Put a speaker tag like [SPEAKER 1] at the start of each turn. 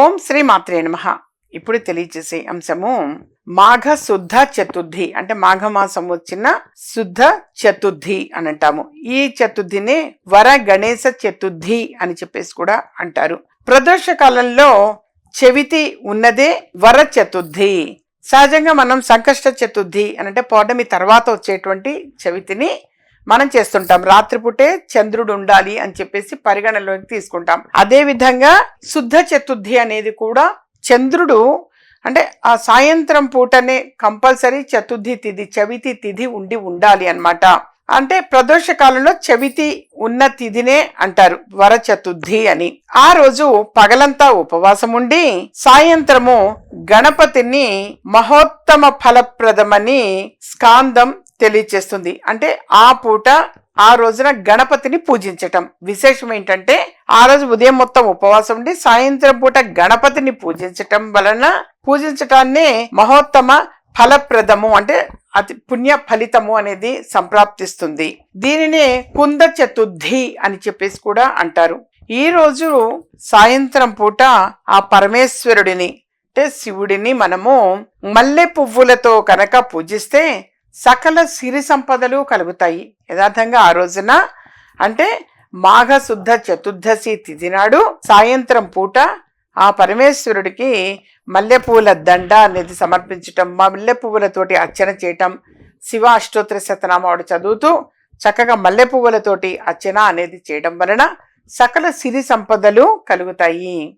[SPEAKER 1] ఓం శ్రీ మాత్రే నమ. ఇప్పుడు తెలియజేసే అంశము మాఘ శుద్ధ చతుర్థి. అంటే మాఘమాసం వచ్చిన శుద్ధ చతుర్థి అని అంటాము. ఈ చతుర్థిని వర గణేశ చతుర్థి అని చెప్పేసి కూడా అంటారు. ప్రదోష కాలంలో చెవితి ఉన్నదే వర చతుర్థి. సహజంగా మనం సంకష్ట చతుర్థి అని అంటే పౌర్ణమి తర్వాత వచ్చేటువంటి చవితిని మనం చేస్తుంటాం. రాత్రిపూటే చంద్రుడు ఉండాలి అని చెప్పేసి పరిగణలోకి తీసుకుంటాం. అదే విధంగా శుద్ధ చతుర్థి అనేది కూడా చంద్రుడు అంటే ఆ సాయంత్రం పూటనే కంపల్సరీ చతుర్థి తిథి చవితి తిథి ఉండి ఉండాలి అన్నమాట. అంటే ప్రదోష కాలంలో చవితి ఉన్న తిథినే అంటారు వర చతుర్థి అని. ఆ రోజు పగలంతా ఉపవాసం ఉండి సాయంత్రము గణపతిని మహోత్తమ ఫలప్రదమని స్కాందం తెలియచేస్తుంది. అంటే ఆ పూట ఆ రోజున గణపతిని పూజించటం. విశేషం ఏంటంటే ఆ రోజు ఉదయం మొత్తం ఉపవాసం ఉండి సాయంత్రం పూట గణపతిని పూజించటం వలన పూజించటాన్నే మహోత్తమ ఫలప్రదము అంటే అతి పుణ్య ఫలితము అనేది సంప్రాప్తిస్తుంది. దీనినే కుంద చతుర్థి అని చెప్పేసి కూడా అంటారు. ఈ రోజు సాయంత్రం పూట ఆ పరమేశ్వరుడిని అంటే శివుడిని మనము మల్లె పువ్వులతో కనుక పూజిస్తే సకల సిరి సంపదలు కలుగుతాయి. యథార్థంగా ఆ రోజున అంటే మాఘశుద్ధ చతుర్దశి తిథి నాడు సాయంత్రం పూట ఆ పరమేశ్వరుడికి మల్లెపూల దండ అనేది సమర్పించటం మల్లె అర్చన చేయటం శివ అష్టోత్తర శతనామాడు చదువుతూ చక్కగా మల్లెపువ్వులతోటి అర్చన అనేది చేయడం వలన సకల సిరి సంపదలు కలుగుతాయి.